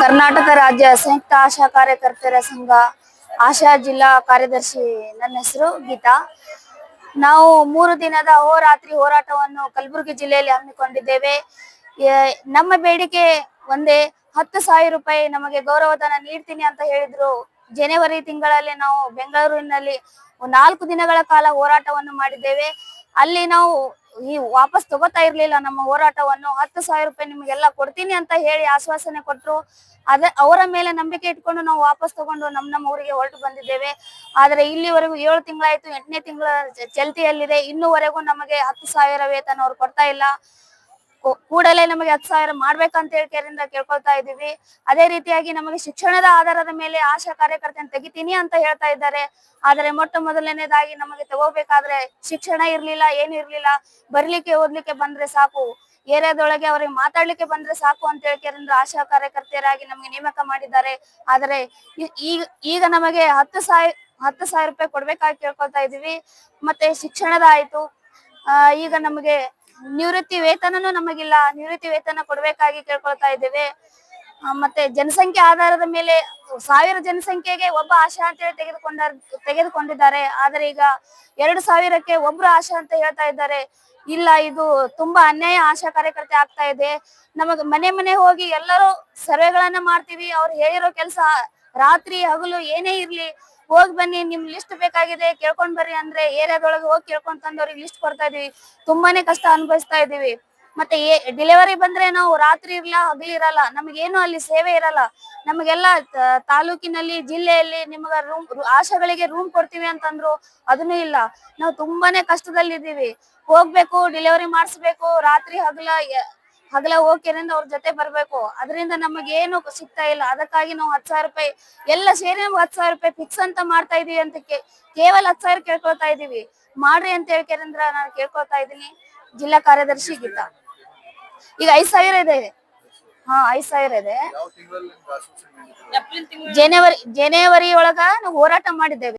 ಕರ್ನಾಟಕ ರಾಜ್ಯ ಸಂಯುಕ್ತ ಆಶಾ ಕಾರ್ಯಕರ್ತರ ಸಂಘ, ಆಶಾ ಜಿಲ್ಲಾ ಕಾರ್ಯದರ್ಶಿ ನನ್ನ ಹೆಸರು ಗೀತಾ. ನಾವು ಮೂರು ದಿನದ ಹೋರಾತ್ರಿ ಹೋರಾಟವನ್ನು ಕಲಬುರಗಿ ಜಿಲ್ಲೆಯಲ್ಲಿ ಹಮ್ಮಿಕೊಂಡಿದ್ದೇವೆ. ನಮ್ಮ ಬೇಡಿಕೆ ಒಂದೇ, ಹತ್ತು ಸಾವಿರ ರೂಪಾಯಿ ನಮಗೆ ಗೌರವಧನ ನೀಡ್ತೀನಿ ಅಂತ ಹೇಳಿದ್ರು. ಜನವರಿ ತಿಂಗಳಲ್ಲಿ ನಾವು ಬೆಂಗಳೂರಿನಲ್ಲಿ ನಾಲ್ಕು ದಿನಗಳ ಕಾಲ ಹೋರಾಟವನ್ನು ಮಾಡಿದ್ದೇವೆ. ಅಲ್ಲಿ ನಾವು ಈ ವಾಪಸ್ ತಗೋತಾ ಇರ್ಲಿಲ್ಲ ನಮ್ಮ ಹೋರಾಟವನ್ನು. ಹತ್ತು ಸಾವಿರ ರೂಪಾಯಿ ನಿಮಗೆಲ್ಲ ಕೊಡ್ತೀನಿ ಅಂತ ಹೇಳಿ ಆಶ್ವಾಸನೆ ಕೊಟ್ಟರು ಅದೇ ಅವರ ಮೇಲೆ ನಂಬಿಕೆ ಇಟ್ಕೊಂಡು ನಾವು ವಾಪಸ್ ತಗೊಂಡು ನಮ್ಮ ನಮ್ಮ ಊರಿಗೆ ಹೊರಟು ಬಂದಿದ್ದೇವೆ. ಆದ್ರೆ ಇಲ್ಲಿವರೆಗೂ ಏಳು ತಿಂಗಳಾಯ್ತು, ಎಂಟನೇ ತಿಂಗಳ ಚಲ್ತಿಯಲ್ಲಿದೆ ಇನ್ನೂವರೆಗೂ ನಮಗೆ ಹತ್ತು ಸಾವಿರ ವೇತನ ಅವ್ರು ಕೊಡ್ತಾ ಇಲ್ಲ. ಕೂಡಲೇ ನಮಗೆ ಹತ್ತು ಸಾವಿರ ಮಾಡ್ಬೇಕಂತ ಹೇಳಿ ಕೇರಿಂದ ಕೇಳ್ಕೊಳ್ತಾ ಇದೀವಿ ಅದೇ ರೀತಿಯಾಗಿ ನಮಗೆ ಶಿಕ್ಷಣದ ಆಧಾರದ ಮೇಲೆ ಆಶಾ ಕಾರ್ಯಕರ್ತನ ತೆಗಿತೀನಿ ಅಂತ ಹೇಳ್ತಾ ಇದ್ದಾರೆ. ಆದರೆ ಮೊಟ್ಟ ಮೊದಲನೇದಾಗಿ ನಮಗೆ ತಗೋಬೇಕಾದ್ರೆ ಶಿಕ್ಷಣ ಇರ್ಲಿಲ್ಲ, ಏನು ಇರ್ಲಿಲ್ಲ. ಬರ್ಲಿಕ್ಕೆ, ಓದ್ಲಿಕ್ಕೆ ಬಂದ್ರೆ ಸಾಕು. ಏರಿಯಾದೊಳಗೆ ಅವ್ರಿಗೆ ಮಾತಾಡ್ಲಿಕ್ಕೆ ಬಂದ್ರೆ ಸಾಕು ಅಂತ ಹೇಳಿ ಕೇರಿಂದ ಆಶಾ ಕಾರ್ಯಕರ್ತೆಯರಾಗಿ ನಮಗೆ ನೇಮಕ ಮಾಡಿದ್ದಾರೆ. ಆದರೆ ಈಗ ಈಗ ನಮಗೆ ಹತ್ತು ಸಾವಿರ ಹತ್ತು ಸಾವಿರ ರೂಪಾಯಿ ಕೊಡ್ಬೇಕಾಗಿ ಕೇಳ್ಕೊಳ್ತಾ ಇದೀವಿ ಮತ್ತೆ ಶಿಕ್ಷಣದ ಆಯ್ತು. ಈಗ ನಮಗೆ ನಿವೃತ್ತಿ ವೇತನನು ನಮಗಿಲ್ಲ. ನಿವೃತ್ತಿ ವೇತನ ಕೊಡ್ಬೇಕಾಗಿ ಕೇಳ್ಕೊಳ್ತಾ ಇದ್ದೇವೆ. ಮತ್ತೆ ಜನಸಂಖ್ಯೆ ಆಧಾರದ ಮೇಲೆ ಸಾವಿರ ಜನಸಂಖ್ಯೆಗೆ ಒಬ್ಬ ಆಶಾ ಅಂತ ಹೇಳಿ ತೆಗೆದುಕೊಂಡ ತೆಗೆದುಕೊಂಡಿದ್ದಾರೆ. ಆದ್ರೆ ಈಗ ಎರಡು ಸಾವಿರಕ್ಕೆ ಒಬ್ರು ಆಶಾ ಅಂತ ಹೇಳ್ತಾ ಇದ್ದಾರೆ. ಇಲ್ಲ, ಇದು ತುಂಬಾ ಅನ್ಯಾಯ ಆಶಾ ಕಾರ್ಯಕರ್ತೆ ಆಗ್ತಾ ಇದೆ. ನಮಗ್ ಮನೆ ಮನೆ ಹೋಗಿ ಎಲ್ಲರೂ ಸರ್ವೆಗಳನ್ನ ಮಾಡ್ತೀವಿ. ಅವ್ರು ಹೇಳಿರೋ ಕೆಲಸ ರಾತ್ರಿ ಹಗಲು ಏನೇ ಇರ್ಲಿ ಹೋಗ್ ಬನ್ನಿ, ನಿಮ್ ಲಿಸ್ಟ್ ಬೇಕಾಗಿದೆ, ಕೇಳ್ಕೊಂಡ್ ಬರ್ರಿ ಅಂದ್ರೆ ಏರಿಯಾದೊಳಗೆ ಹೋಗಿ ಕೇಳ್ಕೊಂಡ್ ತಂದವ್ರಿಗೆ ಲಿಸ್ಟ್ ಕೊಡ್ತಾ ಇದೀವಿ. ತುಂಬಾನೇ ಕಷ್ಟ ಅನುಭವಿಸ್ತಾ ಇದೀವಿ. ಮತ್ತೆ ಡೆಲಿವರಿ ಬಂದ್ರೆ ನಾವು ರಾತ್ರಿ ಇರಲ್ಲ ಹಗಲಿ ಇರಲ್ಲ, ನಮಗೇನು ಅಲ್ಲಿ ಸೇವೆ ಇರಲ್ಲ. ನಮಗೆಲ್ಲ ತಾಲೂಕಿನಲ್ಲಿ, ಜಿಲ್ಲೆಯಲ್ಲಿ ನಿಮಗ ರೂಮ್ ಆಶಾಗಳಿಗೆ ರೂಮ್ ಕೊಡ್ತೀವಿ ಅಂತಂದ್ರು ಅದನ್ನು ಇಲ್ಲ. ನಾವು ತುಂಬಾನೇ ಕಷ್ಟದಲ್ಲಿ ಇದೀವಿ ಹೋಗ್ಬೇಕು ಡೆಲಿವರಿ ಮಾಡಿಸ್ಬೇಕು, ರಾತ್ರಿ ಹಗಲ ಹಗಲ ಹೋಗ್ಕೆರಿಂದ ಅವ್ರ ಜೊತೆ ಬರ್ಬೇಕು. ಅದರಿಂದ ನಮಗೇನು ಸಿಗ್ತಾ ಇಲ್ಲ. ಅದಕ್ಕಾಗಿ ನಾವು ಹತ್ತು ಸಾವಿರ ರೂಪಾಯಿ ಎಲ್ಲ ಸೇರಿ ನಮ್ಗೆ ಹತ್ತು ಸಾವಿರ ರೂಪಾಯಿ ಫಿಕ್ಸ್ ಅಂತ ಮಾಡ್ತಾ ಇದೀವಿ ಅಂತ ಕೇವಲ ಹತ್ತು ಸಾವಿರ ಕೇಳ್ಕೊಳ್ತಾ ಇದೀವಿ. ಮಾಡ್ರಿ ಅಂತ ಹೇಳ್ಕೇಂದ್ರ ನಾನು ಕೇಳ್ಕೊಳ್ತಾ ಇದೀನಿ ಜಿಲ್ಲಾ ಕಾರ್ಯದರ್ಶಿ ಗೀತಾ. ಈಗ ಐದ್ ಸಾವಿರ ಇದೆ. ಹಾ ಐದ್ ಸಾವಿರ ಇದೆ. ಜನವರಿ ಜನವರಿ ಒಳಗ ನಾವು ಹೋರಾಟ ಮಾಡಿದ್ದೇವೆ.